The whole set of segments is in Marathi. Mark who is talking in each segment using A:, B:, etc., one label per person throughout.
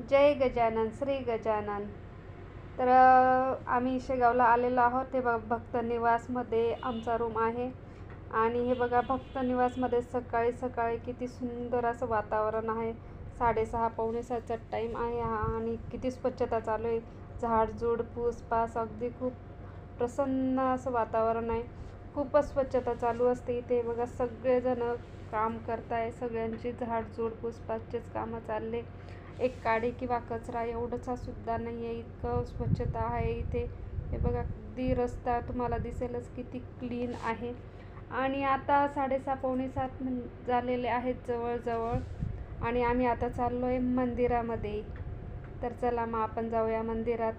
A: जय गजानन श्री गजानन. तर आम्ही शेगावला आलेलो आहोत. हे बघा भक्त निवासमध्ये आमचा रूम आहे. आणि हे बघा भक्त निवासमध्ये सकाळी सकाळी किती सुंदर असं वातावरण आहे. साडेसहा पावणे सहाचा टाईम आहे. हा आणि किती स्वच्छता चालू आहे. झाडझूड पूसपास अगदी खूप प्रसन्न असं वातावरण आहे. खूपच स्वच्छता चालू असते इथे. बघा सगळेजण काम करताय. सगळ्यांची झाडझूड पूसपासचेच कामं चालले. एक काडी किंवा कचरा एवढंचा सुद्धा नाही आहे इतकं स्वच्छता आहे इथे. हे बघा अगदी रस्ता तुम्हाला दिसेलच किती क्लीन आहे. आणि आता साडेसहा पावणे सात झालेले आहेत जवळजवळ. आणि आम्ही आता चाललो आहे मंदिरामध्ये. तर चला मग आपण जाऊया मंदिरात.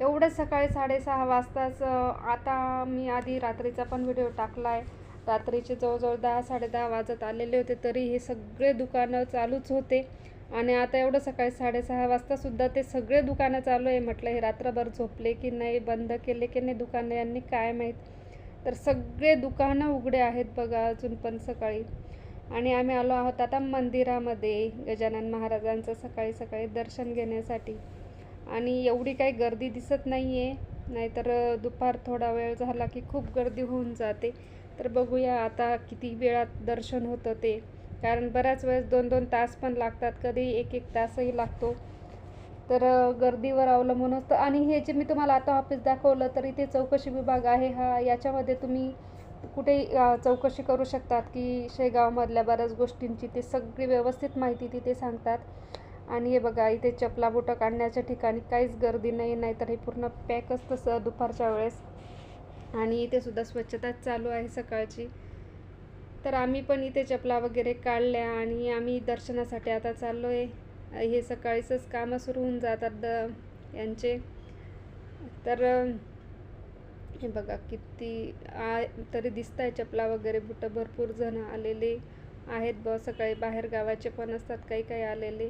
A: एवढं सकाळी साडेसहा वाजताच आता मी आधी रात्रीचा पण व्हिडिओ टाकला आहे रात्रीचे जवळजवळ दहा साडेदहा वाजत आलेले होते तरी हे सगळे दुकानं चालूच होते. आणि आता एवढं सकाळी साडेसहा वाजतासुद्धा ते सगळे दुकानं चालू आहे म्हटलं हे रात्रभर झोपले की नाही बंद केले की नाही दुकानं यांनी काय माहीत? तर सगळे दुकानं उघडे आहेत बघा अजून पण सकाळी. आणि आम्ही आलो आहोत आता मंदिरामध्ये गजानन महाराजांचं सकाळी सकाळी दर्शन घेण्यासाठी. आणि एवढी काही गर्दी दिसत नाही आहे नाहीतर दुपार थोडा वेळ झाला की खूप गर्दी होऊन जाते. तर बघूया आता किती वेळात दर्शन होतं ते. कारण बऱ्याच वेळेस दोन दोन तास पण लागतात कधी एक एक तासही लागतो. तर गर्दीवर अवलंबून असतं आणि हे जे मी तुम्हाला आता ऑफिस दाखवलं तर इथे चौकशी विभाग आहे हा. याच्यामध्ये तुम्ही कुठे चौकशी करू शकतात की शेगावमधल्या बऱ्याच गोष्टींची ते सगळी व्यवस्थित माहिती तिथे सांगतात. आणि हे बघा इथे चपला बुटं काढण्याच्या ठिकाणी काहीच गर्दी नाही नाहीतर हे पूर्ण पॅक असतं सर दुपारच्या वेळेस. आणि इथे सुद्धा स्वच्छताच चालू आहे सकाळची. तर आम्ही पण इथे चपला वगैरे काढल्या आणि आम्ही दर्शनासाठी आता चाललो आहे हे सकाळीचंच कामं सुरू होऊन जातात द यांचे. तर हे बघा किती आ तरी दिसत आहे चपला वगैरे. बुटं भरपूर जण आलेले आहेत ब सकाळी बाहेर गावाचे पण असतात काही काही आलेले.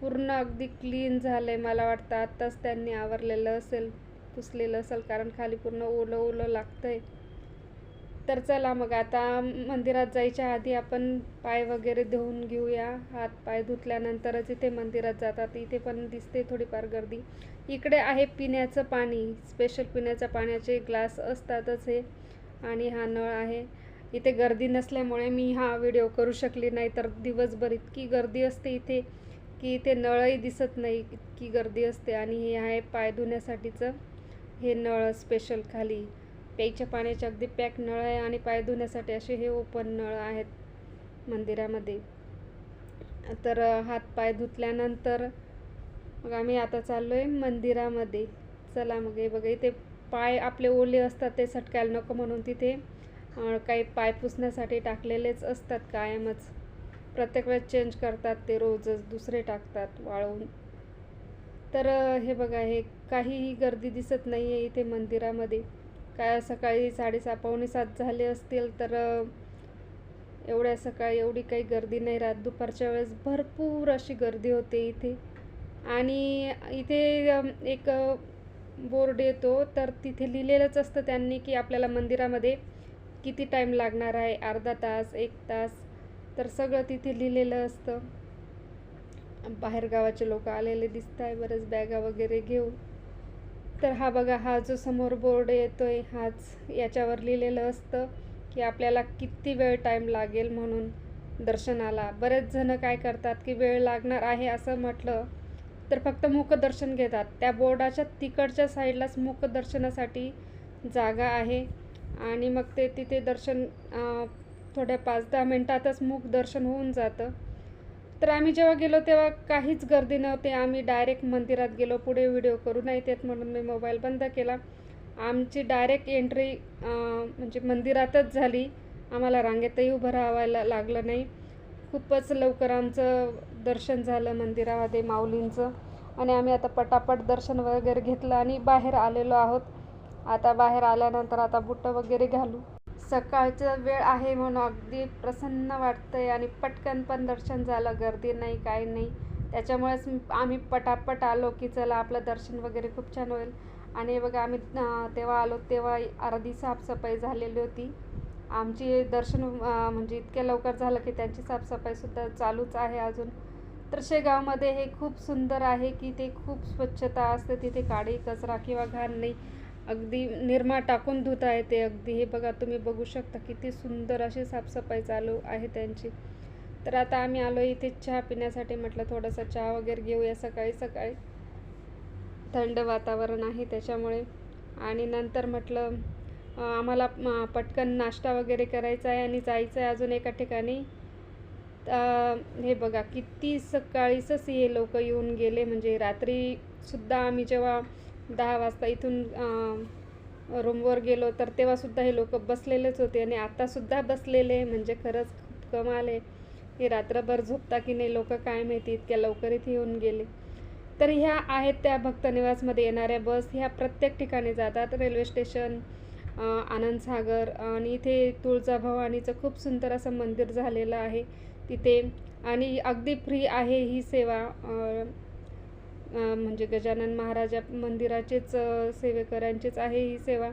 A: पूर्ण अगदी क्लीन झालं आहे मला वाटतं. आत्ताच त्यांनी आवरलेलं असेल. पुसलेलं असेल कारण खाली पूर्ण ओलं ओलं लागतं आहे तर चला मग आता मंदिरात जायच्या आधी आपण पाय वगैरे धुवून घेऊया. हात पाय धुतल्यानंतरच इथे मंदिरात जातात. इथे पण दिसते थोडीफार गर्दी. इकडे आहे पिण्याचं पाणी. स्पेशल पिण्याच्या पाण्याचे ग्लास असतातच हे. आणि हा नळ आहे. इथे गर्दी नसल्यामुळे मी हा व्हिडिओ करू शकली नाही. तर दिवसभर इतकी गर्दी असते इथे की इथे नळही दिसत नाही. इतकी गर्दी असते. आणि हे आहे पाय धुण्यासाठीचं. हे नळ स्पेशल खाली. प्यायच्या पाण्याचे अगदी पॅक नळ आहे आणि पाय धुण्यासाठी असे हे ओपन नळ आहेत मंदिरामध्ये. तर हात पाय धुतल्यानंतर मग आम्ही आता चाललो आहे मंदिरामध्ये. चला मग हे बघा इथे पाय आपले ओले असतात ते सटकायला नको म्हणून तिथे काही पाय पुसण्यासाठी टाकलेलेच असतात कायमच. प्रत्येक वेळेस चेंज करतात ते रोजच दुसरे टाकतात वाळवून. तर हे बघा हे काहीही गर्दी दिसत नाही आहे इथे मंदिरामध्ये. काय सकाळी साडेसहा पावणे सात झाले असतील तर एवढ्या सकाळी एवढी काही गर्दी नाही राहत. दुपारच्या वेळेस भरपूर अशी गर्दी होते इथे. आणि इथे एक बोर्ड येतो तर तिथे लिहिलेलंच असतं त्यांनी की आपल्याला मंदिरामध्ये किती टाईम लागणार आहे? अर्धा तास एक तास. तर सगळं तिथे लिहिलेलं असतं. बाहेरगावाचे लोक आलेले दिसत आहे बरेच बॅगा वगैरे घेऊन. तर हा बघा हा जो समोर बोर्ड येतोय हाच याच्यावर लिहिलेलं असतं की आपल्याला किती वेळ टाईम लागेल म्हणून दर्शनाला. बरेच जण काय करतात की वेळ लागणार आहे असं म्हटलं तर फक्त मुखदर्शन घेतात. त्या बोर्डाच्या तिकडच्या साईडलाच मुखदर्शनासाठी जागा आहे आणि मग ते तिथे दर्शन थोड्या पाच दहा मिनटातच मुखदर्शन होऊन जातं. तर आम्ही जेव्हा गेलो तेव्हा काहीच गर्दी नव्हती आम्ही डायरेक्ट मंदिरात गेलो. पुढे व्हिडिओ करू नाही येत म्हणून मी मोबाईल बंद केला. आमची डायरेक्ट एंट्री म्हणजे मंदिरातच झाली. आम्हाला रांगेतही उभं राहावायला लागलं नाही. खूपच लवकर आमचं दर्शन झालं मंदिरामध्ये माऊलींचं. आणि आम्ही आता पटापट दर्शन वगैरे घेतलं आणि बाहेर आलेलो आहोत. आता बाहेर आल्यानंतर आता बुटं वगैरे घालू. सकाळचा वेळ आहे म्हणून अगदी प्रसन्न वाटतंय आणि पटकन पण दर्शन झालं गर्दी नाही काही नाही. त्याच्यामुळेच आम्ही पटापट आलो की चला आपलं दर्शन वगैरे खूप छान होईल. आणि बघा आम्ही तेव्हा आलो तेव्हा अर्धी साफसफाई झालेली होती. आमची दर्शन म्हणजे इतक्या लवकर झालं की त्यांची साफसफाईसुद्धा चालूच आहे अजून. तर शेगावमध्ये हे खूप सुंदर आहे की ते खूप स्वच्छता असते तिथे काडी कचरा किंवा घाण नाही. अगदी निरमा टाकून धुता येते अगदी. हे बघा तुम्ही बघू शकता किती सुंदर अशी साफसफाई चालू आहे त्यांची. तर आता आम्ही आलो इथे चहा पिण्यासाठी. म्हटलं थोडासा चहा वगैरे घेऊया सकाळी सकाळी. थंड वातावरण आहे त्याच्यामुळे. आणि नंतर म्हटलं आम्हाला पटकन नाश्ता वगैरे करायचा आहे आणि जायचं आहे अजून एका ठिकाणी. हे बघा किती सकाळीच हे लोक येऊन गेले. म्हणजे रात्रीसुद्धा आम्ही जेव्हा दहा वाजता इथून रूमवर गेलो तर तेव्हासुद्धा हे लोक बसलेलेच होते आणि आत्तासुद्धा बसलेले म्हणजे खरंच खूप कमाल आहे. हे रात्रभर झोपता की नाही लोक काय माहिती इतक्या लवकर इथे येऊन गेले. तर ह्या आहेत त्या भक्तनिवासमध्ये येणाऱ्या बस. ह्या प्रत्येक ठिकाणी जातात. रेल्वे स्टेशन आनंदसागर आणि इथे तुळजाभवानीचं खूप सुंदर असं मंदिर झालेलं आहे तिथे. आणि अगदी फ्री आहे ही सेवा म्हणजे गजानन महाराजा मंदिराचेच सेवेकऱ्यांचीच आहे ही सेवा.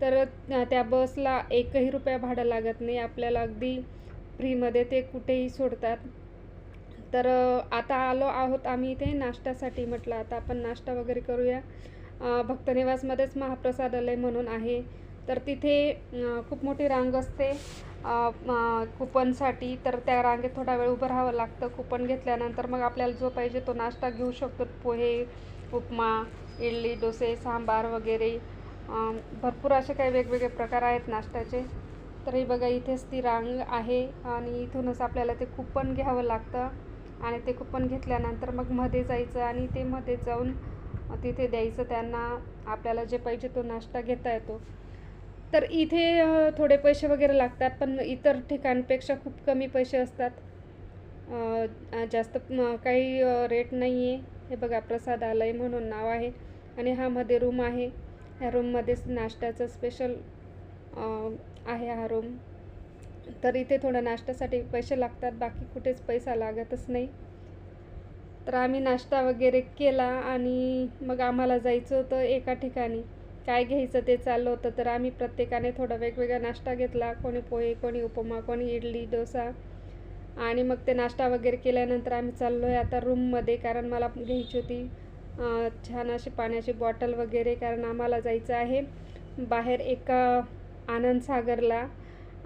A: तर त्या बसला एकही रुपया भाडं लागत नाही. आपल्याला अगदी फ्रीमध्ये ते कुठेही सोडतात. तर आता आलो आहोत आम्ही इथे नाश्त्यासाठी म्हटलं आता आपण नाश्ता वगैरे करूया. भक्तनिवासमध्येच महाप्रसादालय म्हणून आहे. तर तिथे खूप मोठी रांग असते. कुपनसाठी तर त्या रांगेत थोडा वेळ उभं राहावं लागतं. कुपन घेतल्यानंतर मग आपल्याला जो पाहिजे तो नाश्ता घेऊ शकतो. पोहे उपमा इडली डोसे सांबार वगैरे. भरपूर असे काही वेगवेगळे प्रकार आहेत नाश्त्याचे. तर हे बघा इथेच ती रांग आहे आणि इथूनच आपल्याला ते कुपन घ्यावं लागतं. आणि ते कुपन घेतल्यानंतर मग मध्ये जायचं आणि ते मध्ये जाऊन तिथे द्यायचं. त्यांना आपल्याला जे पाहिजे तो नाश्ता घेता येतो. तर इथे थोडे पैसे वगैरे लागतात पण इतर ठिकाणपेक्षा खूप कमी पैसे असतात. जास्त काही रेट नाही आहे हे बघा प्रसादालय म्हणून नाव आहे. आणि हा मध्ये रूम आहे. ह्या रूममध्येच नाश्त्याचं स्पेशल आहे हा रूम. तर इथे थोडं नाश्त्यासाठी पैसे लागतात बाकी कुठेच पैसा लागतच नाही. तर आम्ही नाश्ता वगैरे केला आणि मग आम्हाला जायचं होतं एका ठिकाणी. काय घ्यायचं ते चाललं होतं तर आम्ही प्रत्येकाने थोडा वेगवेगळा नाश्ता घेतला. कोणी पोहे कोणी उपमा कोणी इडली डोसा. आणि मग ते नाश्ता वगैरे केल्यानंतर आम्ही चाललो आहे आता रूममध्ये कारण मला घ्यायची होती छान अशी पाण्याची बॉटल वगैरे कारण आम्हाला जायचं आहे बाहेर एका आनंदसागरला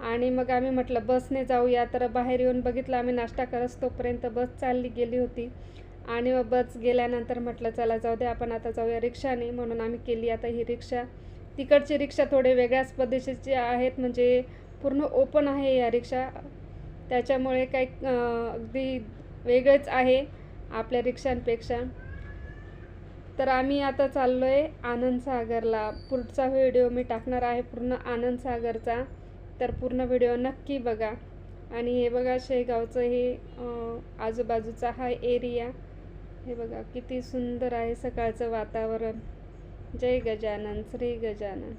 A: आणि मग आम्ही म्हटलं बसने जाऊया. तर बाहेर येऊन बघितलं आम्ही नाश्ता करत तोपर्यंत बस चालली गेली होती. आणि मग बस गेल्यानंतर म्हटलं चला जाऊ दे आपण आता जाऊया रिक्षाने. म्हणून आम्ही केली आता ही रिक्षा. तिकडची रिक्षा थोडे वेगळ्याच पद्धतीचे आहेत म्हणजे पूर्ण ओपन आहे या रिक्षा. त्याच्यामुळे काही अगदी वेगळंच आहे आपल्या रिक्षांपेक्षा. तर आम्ही आता चाललो आहे आनंदसागरला पुढचा व्हिडिओ मी टाकणार आहे पूर्ण आनंदसागरचा तर पूर्ण व्हिडिओ नक्की बघा. आणि हे बघा शेगावचं हे आजूबाजूचा हा एरिया. हे बघा किती सुंदर आहे सकाळचं वातावरण. जय गजानन श्री गजानन.